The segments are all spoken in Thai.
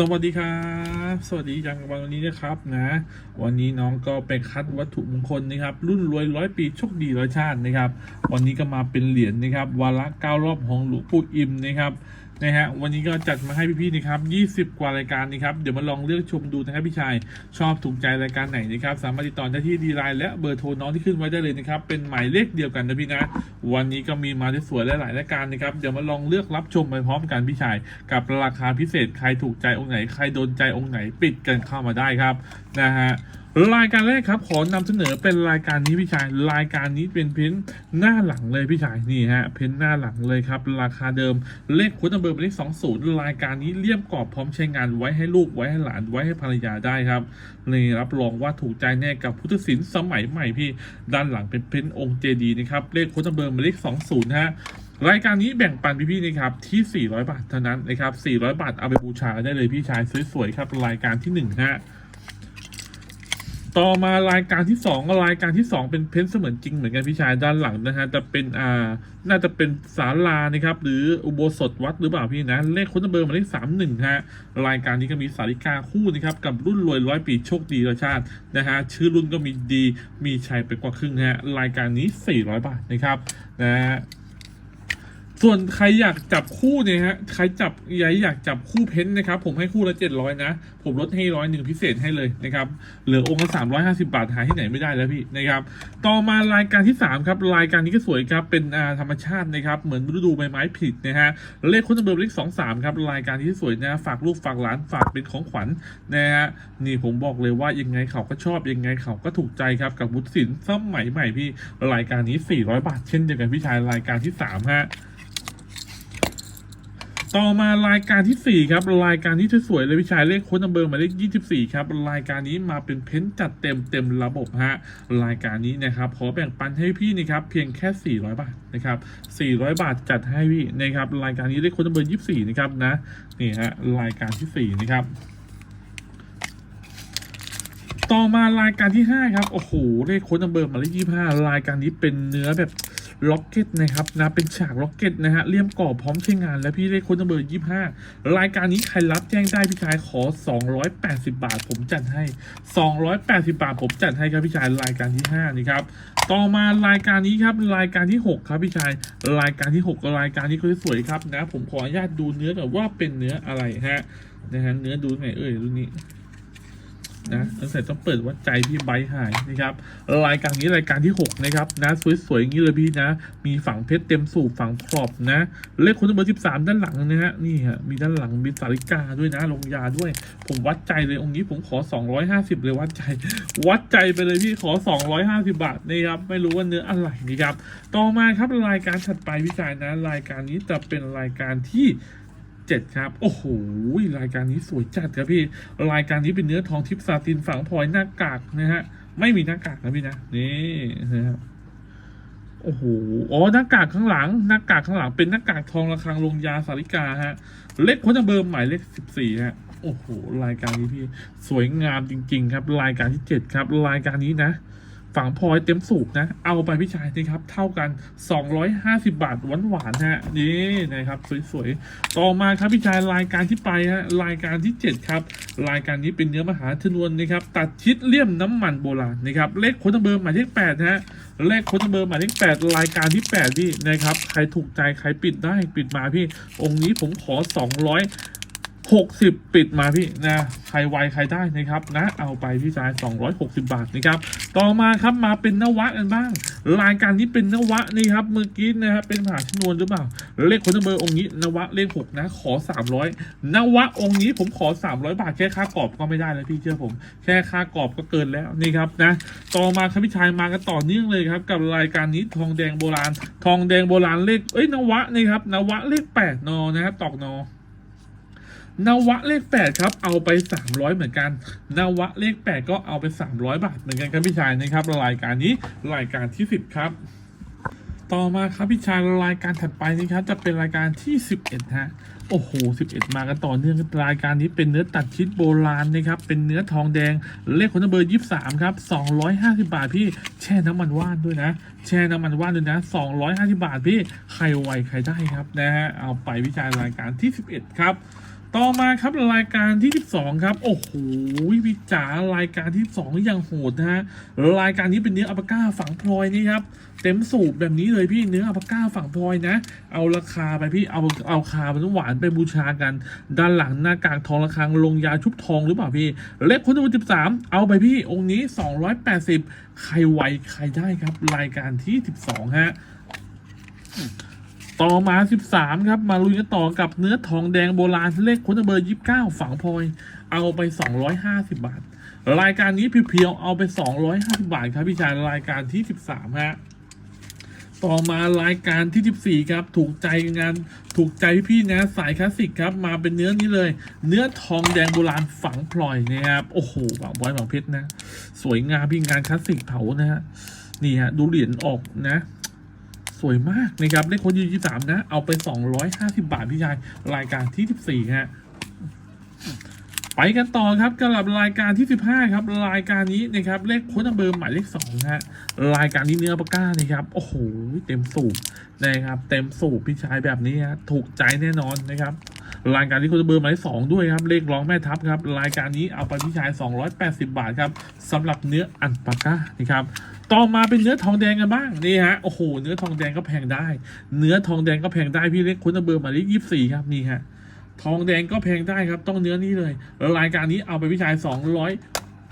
สวัสดีครับ สวัสดีอย่างวันนี้นะครับนะ วันนี้น้องก็ไปคัดวัตถุมงคลนะครับ รุ่นรวยร้อยปีโชคดีร้อยชาตินะครับ วันนี้ก็มาเป็นเหรียญนะครับวาระเก้ารอบของหลวงปู่อิมนะครับ นะฮะวันนี้ก็จัดมาให้พี่ๆนะครับ 20 กว่ารายการนะครับ เดี๋ยวมาลองเลือกชมดูนะครับพี่ชาย ชอบถูกใจรายการไหนนะครับ สามารถติดต่อได้ที่ดีไลน์และเบอร์โทรน้องที่ขึ้นไว้ได้เลยนะครับ เป็นหมายเลขเดียวกันนะพี่นะ วันนี้ก็มีมาที่สวยและหลายรายการนะครับ เดี๋ยวมาลองเลือกรับชมไปพร้อมกันพี่ชาย กับราคาพิเศษใครถูกใจองค์ไหน ใครโดนใจองค์ไหนปิดกันเข้ามาได้ครับนะฮะ รายการแรกครับ ขอนำเสนอเป็นรายการนี้พี่ชาย รายการนี้เป็นเพ้นหน้าหลังเลยพี่ชายนี่ฮะเพ้นหน้าหลังเลยครับ ราคาเดิมเลขคุณนัมเบอร์เป็นเลขสองศูนย์รายการนี้เลี่ยมกรอบพร้อมใช้งานไว้ให้ลูกไว้ให้หลานไว้ให้ภรรยาได้ครับเลยรับรองว่าถูกใจแน่กับพุทธศิลป์สมัยใหม่พี่ ด้านหลังเป็นเพ้นองค์เจดีย์นะครับเลขคุณนัมเบอร์เป็นเลขสองศูนย์ฮะรายการนี้แบ่งปันพี่ๆนะครับที่ 400 บาทเท่านั้นนะครับ400 บาทเอาไปบูชาได้เลยพี่ชายสวยๆครับรายการที่1ฮะ ต่อมารายการที่2รายการที่2เป็นเพ้นเสมือนจริงเหมือนกันพี่ชายด้านหลังนะฮะจะเป็นอ่าน่าจะเป็นศาลานะครับหรืออุโบสถวัดหรือเปล่าพี่นะเลขคนเบอร์หมายเลขสามหนึ่งฮะรายการนี้ก็มีสาริกาคู่นะครับกับรุ่นรวยร้อยปีโชคดีราชาตินะฮะชื่อรุ่นก็มีดีมีชัยไปกว่าครึ่งฮะรายการนี้ 400 บาทนะครับนะฮะ ส่วนใครอยากจับคู่เนี่ยฮะ ใครจับใหญ่อยากจับคู่เพ้นนะครับ ผมให้คู่ละเจ็ดร้อยนะ ผมลดให้ร้อยหนึ่งพิเศษให้เลยนะครับ เหลือองค์ละสามร้อยห้าสิบาทหาที่ไหนไม่ได้แล้วพี่นะครับ ต่อมารายการที่สามครับ รายการนี้ก็สวยครับ เป็นธรรมชาตินะครับ เหมือนฤดูใบไม้ผลินะฮะ เลขคุณเบอร์เลขสองสามครับ รายการที่สวยนะ ฝากลูกฝากหลานฝากเป็นของขวัญนะฮะ นี่ผมบอกเลยว่ายังไงเขาก็ชอบยังไงเขาก็ถูกใจครับกับวุฒิศิลป์สมัยใหม่พี่ รายการนี้400บาทเช่นเดียวกันพี่ชายรายการที่สามฮะ ต่อมารายการที่สี่ครับ รายการที่สวยๆเลยพี่ชายเลขโค้ดนัมเบอร์หมายเลขยี่สิบสี่ครับ รายการนี้มาเป็นเพ้นจัดเต็มเต็มระบบฮะรายการนี้นะครับขอแบ่งปันให้พี่นะครับเพียงแค่สี่ร้อยบาทนะครับสี่ร้อยบาทจัดให้พี่นะครับรายการนี้เลขโค้ดนัมเบอร์ยี่สิบสี่นะครับนะนี่ฮะรายการที่สี่นะครับต่อมารายการที่ 5 ครับ โอ้โห เลขโค้ดนัมเบอร์หมายเลขยี่ห้ารายการนี้เป็นเนื้อแบบ ล็อกเก็ตนะครับนะเป็นฉากล็อกเก็ตนะฮะเลี่ยมกรอบพร้อมใช้งานแล้วพี่เลขโค้ดนัมเบอร์ยี่ห้ารายการนี้ใครรับแจ้งได้พี่ชายขอ 280 บาท ผมจัดให้ 280 บาท ผมจัดให้ครับพี่ชายรายการที่5นี่ครับต่อมารายการนี้ครับรายการที่ 6 ครับพี่ชายรายการที่ 6 รายการนี้ก็สวยครับนะผมขออนุญาตดูเนื้อก่อนว่าเป็นเนื้ออะไรฮะนะฮะเนื้อดูไงเอ่ยรุ่นนี้ นะตั้งแต่ต้องเปิดวัดใจพี่ไบหายนะครับรายการนี้รายการที่ 6 นะครับนะสวยๆอย่างนี้เลยพี่นะ มีฝังเพชรเต็มสูบฝังครอบนะ เลขคนเบอร์13ด้านหลังนะฮะนี่ฮะมีด้านหลังมีสาริกาด้วยนะลงยาด้วย ผมวัดใจเลยองค์นี้ผมขอ 250 เลยวัดใจ วัดใจไปเลยพี่ขอ 250 บาทนะครับไม่รู้ว่าเนื้ออะไรนะครับต่อมาครับรายการถัดไปพี่ชายนะ รายการนี้จะเป็นรายการที่ เจ็ดครับ โอ้โห รายการนี้สวยจัดครับพี่ รายการนี้เป็นเนื้อทองทิพย์ซาตินฝังพลอยหน้ากากนะฮะ ไม่มีหน้ากากนะพี่นะ นี่นะครับโอ้โห อ๋อ หน้ากากข้างหลัง หน้ากากข้างหลังเป็นหน้ากากทองระฆังลงยาสาริกาฮะ เลขโค้ดเบอร์หมายเลขสิบสี่ฮะ โอ้โห รายการนี้พี่ สวยงามจริง ๆ ครับ รายการที่เจ็ดครับ รายการนี้นะ ฝังพลอยเต็มสูบนะ เอาไปพี่ชายนี่ครับ เท่ากัน 250 บาทหวานหวานๆฮะนี่นะครับ สวยๆ ต่อมาครับพี่ชายรายการที่ไปฮะรายการที่ 7 ครับ รายการนี้เป็นเนื้อมหาชนวนนะครับ ตัดชิดเลี่ยมน้ำมันโบราณนะครับ เลขโค้ดเบอร์หมายเลข8ฮะเลขโค้ดเบอร์หมายเลข8รายการที่8พี่นะครับ ใครถูกใจใครปิดได้ปิดมาพี่องค์นี้ผมขอ 200 หกสิบปิดมาพี่นะใครไวใครได้นะครับนะเอาไปพี่ชายสองร้อยหกสิบาทนะครับต่อมาครับมาเป็นนวะกันบ้าง รายการนี้เป็นนวะนี่ครับเมื่อกี้นะครับเป็นมหาชนวนหรือเปล่า เลขคนเบอร์องค์นี้นวะเลขหกนะขอสามร้อยนวะองค์นี้ผมขอสามร้อยบาทแค่ค่ากรอบก็ไม่ได้แล้วพี่เชื่อผม แค่ค่ากรอบก็เกินแล้วนี่ครับนะต่อมาครับพี่ชายมากันต่อเนื่องเลยครับกับรายการนี้ทองแดงโบราณ ทองแดงโบราณเลขเอ้ยนวะนี่ครับนวะเลขแปดนอนะครับตอกนอ นวะเลขแปดครับเอาไปสามร้อยเหมือนกันนวะเลขแปดก็เอาไปสามร้อยบาทเหมือนกันครับพี่ชายนะครับรายการนี้รายการที่สิบครับ ต่อมาครับพี่ชายรายการถัดไปนี่ครับจะเป็นรายการที่สิบเอ็ดฮะโอ้โหสิบเอ็ดมากันต่อเนื่องรายการนี้เป็นเนื้อตัดชิดโบราณนะครับ เป็นเนื้อทองแดง เลขคนเบอร์ยี่สามครับสองร้อยห้าสิบาทพี่แช่น้ำมันว่านด้วยนะ แช่น้ำมันว่านด้วยนะสองร้อยห้าสิบาทพี่ ใครไวใครได้ครับนะฮะ เอาไปวิจัยรายการที่สิบเอ็ดครับ ต่อมาครับรายการที่ 12 ครับ โอ้โหพี่จ๋ารายการที่2อย่างโหดนะฮะรายการนี้เป็นเนื้ออัปปาก้าฝังพลอยนี่ครับ เต็มสูบแบบนี้เลยพี่เนื้ออัปปาก้าฝังพลอยนะ เอาราคาไปพี่เอาเอาคามันหวานไปบูชากัน ด้านหลังหน้ากากทองระฆังลงยาชุบทองหรือเปล่าพี่เล็กคนตัวสิบสามเอาไปพี่องค์นี้ 280 ใครไวใครได้ครับ รายการที่ 12 ฮะ ต่อมา 13 ครับ มาลุยกันต่อกับเนื้อทองแดงโบราณเลขคนเบอร์ 29 ฝังพลอย เอาไป 250 บาท รายการนี้เพียวๆเอาไป 250 บาทครับพี่ชายรายการที่ 13 ฮะ ต่อมารายการที่ 14 ครับ ถูกใจงานถูกใจพี่ๆนะสายคลาสสิกครับ มาเป็นเนื้อนี้เลย เนื้อทองแดงโบราณฝังพลอยนะครับ โอ้โหฝังพลอยฝังเพชรนะ สวยงามพี่งานคลาสสิกเผานะฮะ นี่ฮะดูเหรียญออกนะ สวยมากนะครับเลขคนยี่สามนะ เอาไปสองร้อยห้าสิบาทพี่ชายรายการที่สิบสี่ฮะไปกันต่อครับกับรายการที่สิบห้าครับ รายการนี้นะครับเลขโค้ดเบอร์หมายเลขสองฮะรายการนี้เนื้อปาก้านะครับโอ้โหเต็มสูบนะครับ เต็มสูบพี่ชายแบบนี้ฮะถูกใจแน่นอนนะครับ รายการนี้โค้ดเบอร์หมายเลขสองด้วยครับเลขร้องแม่ทัพครับ รายการนี้เอาไปพี่ชาย 280 บาทครับสำหรับเนื้ออันปาก้านะครับ ต่อมาเป็นเนื้อทองแดงกันบ้างนี่ฮะโอ้โหเนื้อทองแดงก็แพงได้ เนื้อทองแดงก็แพงได้พี่เล็กคุณเบอร์หมายเลขยี่สี่ครับนี่ฮะทองแดงก็แพงได้ครับต้องเนื้อนี้เลยแล้วรายการนี้เอาไปพี่ชายสองร้อย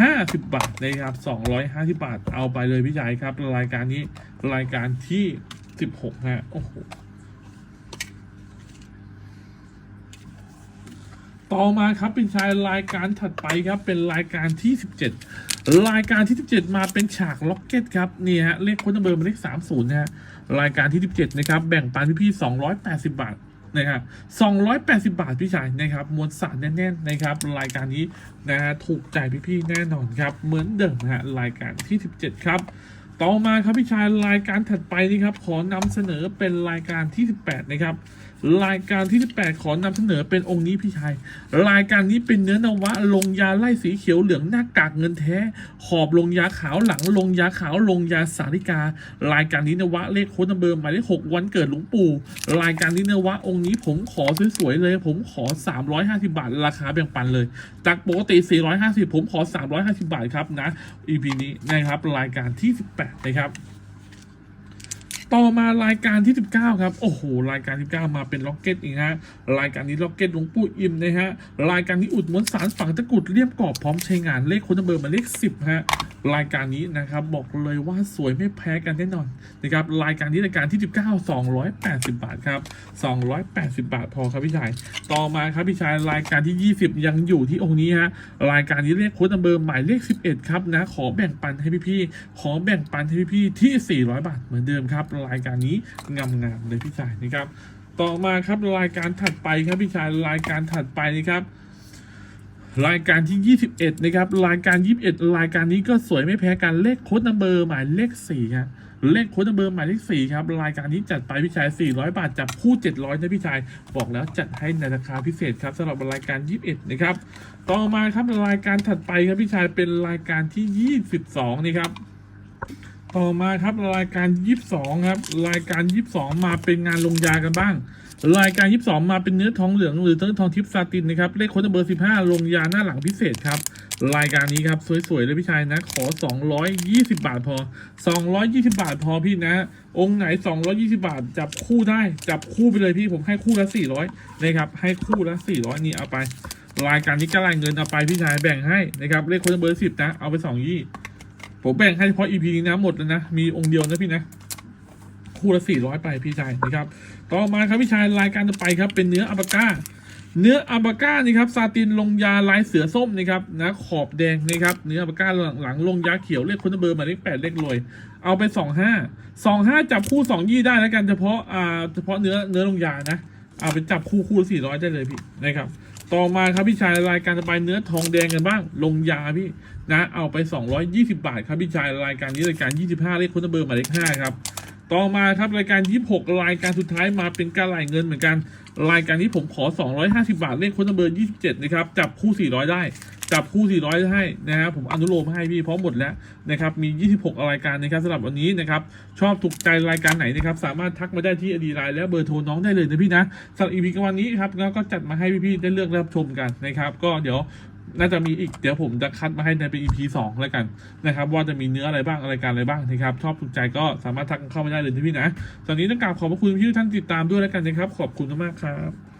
ห้าสิบบาทนะครับสองร้อยห้าสิบาทเอาไปเลยพี่ชายครับ รายการนี้รายการที่สิบหกฮะโอ้โห ต่อมาครับเป็นชายรายการถัดไปครับเป็นรายการที่ 17 รายการที่ 17 มาเป็นฉากล็อกเก็ตครับนี่ฮะเลขค้ดเบอร์เป็นเลข30นะฮะรายการที่ 17 นะครับ แบ่งปันพี่ๆ280 บาทนะครับ280 บาทพี่ชายนะครับมวลสารแน่นๆนะครับ รายการนี้นะฮะถูกใจพี่ๆแน่นอนครับ เหมือนเดิมนะฮะรายการที่ 17 ครับ ต่อมาครับพี่ชายรายการถัดไปนี่ครับขอนำเสนอเป็นรายการที่ 18 นะครับรายการที่ 8 ขอนำเสนอเป็นองค์นี้พี่ชาย รายการนี้เป็นเนื้อนวะ ลงยาไล่สีเขียวเหลืองหน้ากากเงินแท้ ขอบลงยาขาวหลังลงยาขาวลงยาสาริกา รายการนี้นวะเลขโค้ดนัมเบอร์หมายเลขหกวันเกิดหลวงปู่ รายการนี้นวะองค์นี้ผมขอสวยๆเลย ผมขอ 350 บาท ราคาแบ่งปันเลย จากปกติ 450 ผมขอ 350 บาทครับนะ EP นี้นะครับรายการที่ 18 นะครับ ต่อมารายการที่ 19 ครับ โอ้โห รายการที่ 9 มาเป็นล็อกเก็ตอีกฮะ รายการนี้ล็อกเก็ตหลวงปู่อิ่มนะฮะ รายการนี้อุดมวนสารฝังตะกรุดเรียบกรอบพร้อมใช้งานเลขคนเบอร์มาเลข 10 ฮะ รายการนี้นะครับบอกเลยว่าสวยไม่แพ้กันแน่นอนนะครับรายการนี้รายการที่ 19 280 บาทครับ280 บาทพอครับพี่ชาย ต่อมาครับพี่ชายรายการที่ 20 ยังอยู่ที่องค์นี้ฮะรายการนี้เลขโค้ดนัมเบอร์หมายเลข 11 ครับนะขอแบ่งปันให้พี่ๆขอแบ่งปันให้พี่ๆที่ 400 บาทเหมือนเดิมครับ รายการนี้งามๆเลยพี่ชายนะครับต่อมาครับรายการถัดไปครับพี่ชายรายการถัดไปนะครับ รายการที่ 21 นะครับ รายการ 21 รายการนี้ก็สวยไม่แพ้กันเลขโค้ดนัมเบอร์หมายเลข4ครับเลขโค้ดนัมเบอร์หมายเลข4ครับรายการนี้จัดไปพี่ชาย 400 บาทจับคู่ 700นะพี่ชาย บอกแล้วจัดให้ในราคาพิเศษครับสำหรับรายการ 21 นะครับ ต่อมาครับรายการถัดไปครับพี่ชายเป็นรายการที่ 22 นี่ครับ ต่อมาครับรายการ 22 ครับ รายการ 22 มาเป็นงานลงยากันบ้าง รายการ 22 มาเป็นเนื้อทองเหลืองหรือเนื้อทองทิพซาตินนะครับเลขโค้ดเบอร์ 15 ลงยาหน้าหลังพิเศษครับรายการนี้ครับสวยๆเลยพี่ชายนะขอ 220 บาทพอ 220 บาทพอพี่นะ องค์ไหน 220 บาท จับคู่ได้จับคู่ไปเลยพี่ผมให้คู่ละ 400นะครับให้คู่ละ 400 นี่เอาไป รายการนี้ก็รายเงินเอาไปพี่ชายแบ่งให้นะครับเลขโค้ดเบอร์ 10 นะเอาไป2ยี่ ผมแบ่งให้เฉพาะ EP นี้นะหมดแล้วนะ มีองค์เดียวนะพี่นะคู่ละสี่ร้อยไปพี่ชายนะครับ ต่อมาครับพี่ชายรายการต่อไปครับเป็นเนื้ออัปปาก้า เนื้ออัปปาก้านี่ครับซาตินลงยาลายเสือส้มนะครับนะขอบแดงนะครับเนื้ออัปปาก้าหลังหลังลงยาเขียวเลขคนเบอร์หมายเลขแปดเลขรวย เอาไปสองห้าสองห้าจับคู่สองยี่ได้แล้วกันเฉพาะอ่าเฉพาะเนื้อเนื้อลงยานะเอาไปจับคู่คู่สี่ร้อยได้เลยพี่นะครับ ต่อมาครับพี่ชายรายการจะไปเนื้อทองแดงกันบ้าง ลงยาพี่นะเอาไป 220 บาทครับพี่ชายรายการนี้รายการ 25 เลขคุณเบอร์หมายเลข5ครับ ต่อมาครับรายการ 26 รายการสุดท้ายมาเป็นการไหลเงินเหมือนกัน รายการนี้ผมขอ 250 บาทเลขคนเบอร์ 27 นะครับ จับคู่ 400 ได้ จับคู่ 400 ให้นะครับผมอนุโลมให้พี่เพราะหมดแล้วนะครับมี 26 รายการนะครับสำหรับวันนี้นะครับชอบถูกใจรายการไหนนะครับสามารถทักมาได้ที่อดีไลน์และเบอร์โทรน้องได้เลยนะพี่นะสำหรับอีพีวันนี้ครับแล้วก็จัดมาให้พี่ๆได้เลือกรับชมกันนะครับก็เดี๋ยว น่าจะมีอีกเดี๋ยวผมจะคัดมาให้ในเป็น EP สองแล้วกันนะครับ ว่าจะมีเนื้ออะไรบ้างรายการอะไรบ้างนะครับ ชอบถูกใจก็สามารถทักเข้ามาได้เลยที่พี่นะตอนนี้ต้องกราบขอบพระคุณพี่ท่านติดตามด้วยแล้วกันนะครับ ขอบคุณมากครับ